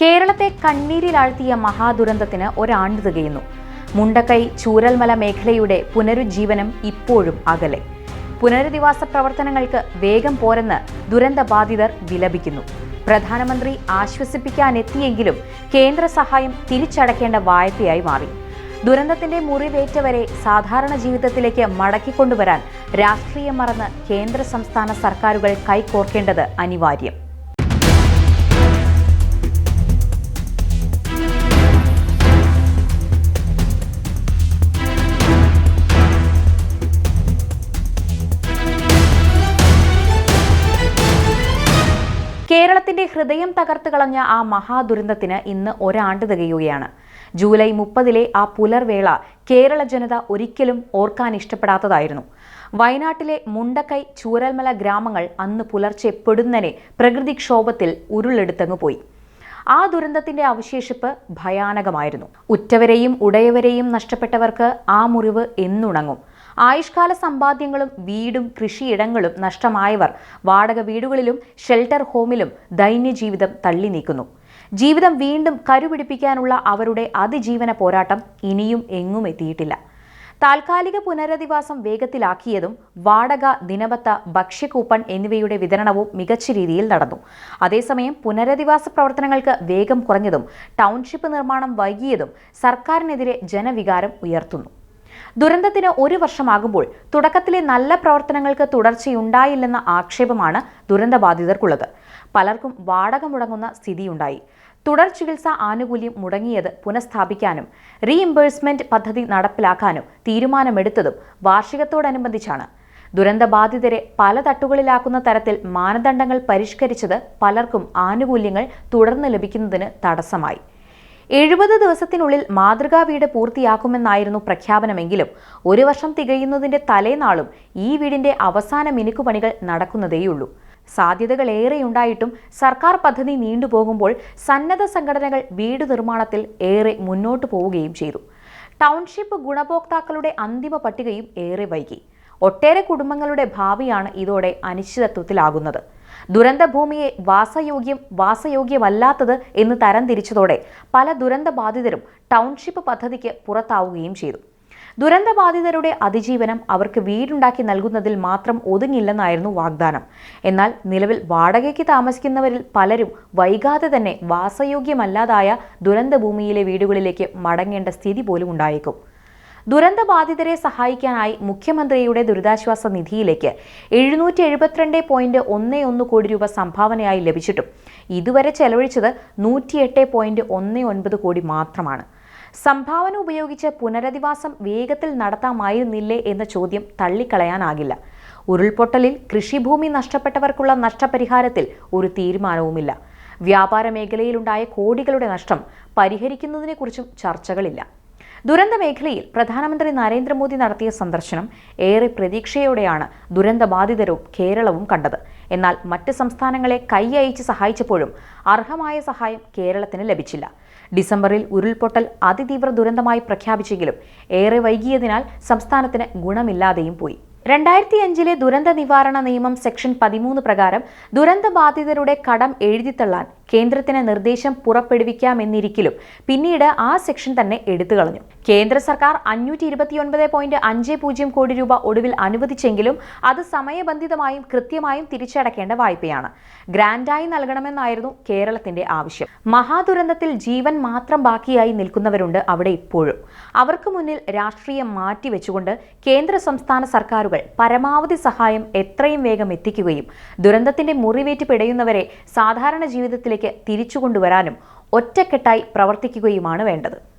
കേരളത്തെ കണ്ണീരിലാഴ്ത്തിയ മഹാദുരന്തത്തിന് ഒരാണ്ട് തികയുന്നു മുണ്ടക്കൈ ചൂരൽമല മേഖലയുടെ പുനരുജ്ജീവനം ഇപ്പോഴും അകലെ. പുനരധിവാസ പ്രവർത്തനങ്ങൾക്ക് വേഗം പോരെന്ന് ദുരന്തബാധിതർ വിലപിക്കുന്നു. പ്രധാനമന്ത്രി ആശ്വസിപ്പിക്കാനെത്തിയെങ്കിലും കേന്ദ്ര സഹായം തിരിച്ചടക്കേണ്ട വായ്പയായി മാറി. ദുരന്തത്തിന്റെ മുറിവേറ്റവരെ സാധാരണ ജീവിതത്തിലേക്ക് മടക്കിക്കൊണ്ടുവരാൻ രാഷ്ട്രീയം മറന്ന് കേന്ദ്ര സംസ്ഥാന സർക്കാരുകൾ കൈകോർക്കേണ്ടത് അനിവാര്യം. കേരളത്തിന്റെ ഹൃദയം തകർത്ത് കളഞ്ഞ ആ മഹാദുരന്തത്തിന് ഇന്ന് ഒരാണ്ട് തികയുകയാണ്. ജൂലൈ മുപ്പതിലെ ആ പുലർവേള കേരള ജനത ഒരിക്കലും ഓർക്കാൻ ഇഷ്ടപ്പെടാത്തതായിരുന്നു. വയനാട്ടിലെ മുണ്ടക്കൈ ചൂരൽമല ഗ്രാമങ്ങൾ അന്ന് പുലർച്ചെ പെടുന്നനെ പ്രകൃതിക്ഷോഭത്തിൽ ഉരുളെടുത്തങ്ങ് പോയി. ആ ദുരന്തത്തിന്റെ അവശേഷിപ്പ് ഭയാനകമായിരുന്നു. ഉറ്റവരെയും ഉടയവരെയും നഷ്ടപ്പെട്ടവർക്ക് ആ മുറിവ് എന്നുണങ്ങും. ആയുഷ്കാല സമ്പാദ്യങ്ങളും വീടും കൃഷിയിടങ്ങളും നഷ്ടമായവർ വാടക വീടുകളിലും ഷെൽട്ടർ ഹോമിലും ദൈന്യജീവിതം തള്ളി നീക്കുന്നു ജീവിതം വീണ്ടും കരുപിടിപ്പിക്കാനുള്ള അവരുടെ അതിജീവന പോരാട്ടം ഇനിയും എങ്ങും എത്തിയിട്ടില്ല. താൽക്കാലിക പുനരധിവാസം വേഗത്തിലാക്കിയതും വാടക ദിനപത്ത ഭക്ഷ്യകൂപ്പൺ എന്നിവയുടെ വിതരണവും മികച്ച രീതിയിൽ നടന്നു. അതേസമയം പുനരധിവാസ പ്രവർത്തനങ്ങൾക്ക് വേഗം കുറഞ്ഞതും ടൗൺഷിപ്പ് നിർമ്മാണം വൈകിയതും സർക്കാരിനെതിരെ ജനവികാരം ഉയർത്തുന്നു. ദുരന്തത്തിന് ഒരു വർഷമാകുമ്പോൾ തുടക്കത്തിലെ നല്ല പ്രവർത്തനങ്ങൾക്ക് തുടർച്ചയുണ്ടായില്ലെന്ന ആക്ഷേപമാണ് ദുരന്തബാധിതർക്കുള്ളത്. പലർക്കും വാടക മുടങ്ങുന്ന സ്ഥിതിയുണ്ടായി. തുടർ ചികിത്സാ ആനുകൂല്യം മുടങ്ങിയത് പുനഃസ്ഥാപിക്കാനും റീഇംബേഴ്സ്മെന്റ് പദ്ധതി നടപ്പിലാക്കാനും തീരുമാനമെടുത്തതും വാർഷികത്തോടനുബന്ധിച്ചാണ്. ദുരന്തബാധിതരെ പല തട്ടുകളിലാക്കുന്ന തരത്തിൽ മാനദണ്ഡങ്ങൾ പരിഷ്കരിച്ചത് പലർക്കും ആനുകൂല്യങ്ങൾ തുടർന്ന് ലഭിക്കുന്നതിന് തടസ്സമായി. എഴുപത് ദിവസത്തിനുള്ളിൽ മാതൃകാ വീട് പൂർത്തിയാക്കുമെന്നായിരുന്നു പ്രഖ്യാപനമെങ്കിലും ഒരു വർഷം തികയുന്നതിന്റെ തലേനാളും ഈ വീടിന്റെ അവസാന മിനുക്കുപണികൾ നടക്കുന്നതേയുള്ളൂ. സാധ്യതകൾ ഏറെയുണ്ടായിട്ടും സർക്കാർ പദ്ധതി നീണ്ടുപോകുമ്പോൾ സന്നദ്ധ സംഘടനകൾ വീട് നിർമ്മാണത്തിൽ ഏറെ മുന്നോട്ടു പോവുകയും ചെയ്തു. ടൗൺഷിപ്പ് ഗുണഭോക്താക്കളുടെ അന്തിമ പട്ടികയും ഏറെ വൈകി. ഒട്ടേറെ കുടുംബങ്ങളുടെ ഭാവിയാണ് ഇതോടെ അനിശ്ചിതത്വത്തിലാകുന്നത്. ദുരന്തഭൂമിയെ വാസയോഗ്യം വാസയോഗ്യമല്ലാത്തത് എന്ന് തരംതിരിച്ചതോടെ പല ദുരന്ത ബാധിതരും ടൗൺഷിപ്പ് പദ്ധതിക്ക് പുറത്താവുകയും ചെയ്തു. ദുരന്തബാധിതരുടെ അതിജീവനം അവർക്ക് വീടുണ്ടാക്കി നൽകുന്നതിൽ മാത്രം ഒതുങ്ങില്ലെന്നായിരുന്നു വാഗ്ദാനം. എന്നാൽ നിലവിൽ വാടകയ്ക്ക് താമസിക്കുന്നവരിൽ പലരും വൈകാതെ തന്നെ വാസയോഗ്യമല്ലാതായ ദുരന്തഭൂമിയിലെ വീടുകളിലേക്ക് മടങ്ങേണ്ട സ്ഥിതി പോലും ഉണ്ടായേക്കും. ദുരന്തബാധിതരെ സഹായിക്കാനായി മുഖ്യമന്ത്രിയുടെ ദുരിതാശ്വാസ നിധിയിലേക്ക് എഴുന്നൂറ്റി എഴുപത്തിരണ്ട് പോയിന്റ് ഒന്ന് ഒന്ന് കോടി രൂപ സംഭാവനയായി ലഭിച്ചിട്ടും ഇതുവരെ ചെലവഴിച്ചത് നൂറ്റിയെട്ട് പോയിന്റ് ഒന്ന് ഒൻപത് കോടി മാത്രമാണ്. സംഭാവന ഉപയോഗിച്ച് പുനരധിവാസം വേഗത്തിൽ നടത്താമായിരുന്നില്ലേ എന്ന ചോദ്യം തള്ളിക്കളയാനാകില്ല. ഉരുൾപൊട്ടലിൽ കൃഷിഭൂമി നഷ്ടപ്പെട്ടവർക്കുള്ള നഷ്ടപരിഹാരത്തിൽ ഒരു തീരുമാനവുമില്ല. വ്യാപാര മേഖലയിലുണ്ടായ കോടികളുടെ നഷ്ടം പരിഹരിക്കുന്നതിനെക്കുറിച്ചും ചർച്ചകളില്ല. ദുരന്ത മേഖലയിൽ പ്രധാനമന്ത്രി നരേന്ദ്രമോദി നടത്തിയ സന്ദർശനം ഏറെ പ്രതീക്ഷയോടെയാണ് ദുരന്തബാധിതരും കേരളവും കണ്ടത്. എന്നാൽ മറ്റ് സംസ്ഥാനങ്ങളെ കൈയയച്ച് സഹായിച്ചപ്പോഴും അർഹമായ സഹായം കേരളത്തിന് ലഭിച്ചില്ല. ഡിസംബറിൽ ഉരുൾപൊട്ടൽ അതിതീവ്ര ദുരന്തമായി പ്രഖ്യാപിച്ചെങ്കിലും ഏറെ വൈകിയതിനാൽ സംസ്ഥാനത്തിന് ഗുണമില്ലാതെയും പോയി. രണ്ടായിരത്തി അഞ്ചിലെ ദുരന്ത നിവാരണ നിയമം സെക്ഷൻ പതിമൂന്ന് പ്രകാരം ദുരന്തബാധിതരുടെ കടം എഴുതിത്തള്ളാൻ കേന്ദ്രത്തിന് നിർദ്ദേശം പുറപ്പെടുവിക്കാമെന്നിരിക്കലും പിന്നീട് ആ സെക്ഷൻ തന്നെ എടുത്തു കളഞ്ഞു. കേന്ദ്ര സർക്കാർ അഞ്ഞൂറ്റി ഇരുപത്തിയൊൻപത് പോയിന്റ് അഞ്ച് പൂജ്യം കോടി രൂപ ഒടുവിൽ അനുവദിച്ചെങ്കിലും അത് സമയബന്ധിതമായും കൃത്യമായും തിരിച്ചടക്കേണ്ട വായ്പയാണ്. ഗ്രാൻഡായി നൽകണമെന്നായിരുന്നു കേരളത്തിന്റെ ആവശ്യം. മഹാദുരന്തത്തിൽ ജീവൻ മാത്രം ബാക്കിയായി നിൽക്കുന്നവരുണ്ട് അവിടെ ഇപ്പോഴും. അവർക്ക് മുന്നിൽ രാഷ്ട്രീയം മാറ്റിവെച്ചുകൊണ്ട് കേന്ദ്ര സംസ്ഥാന സർക്കാരുകൾ പരമാവധി സഹായം എത്രയും വേഗം എത്തിക്കുകയും ദുരന്തത്തിന്റെ മുറിവേറ്റ് പിടയുന്നവരെ സാധാരണ ജീവിതത്തിലേക്ക് തിരിച്ചുകൊണ്ടുവരാനും ഒറ്റക്കെട്ടായി പ്രവർത്തിക്കുകയുമാണ് വേണ്ടത്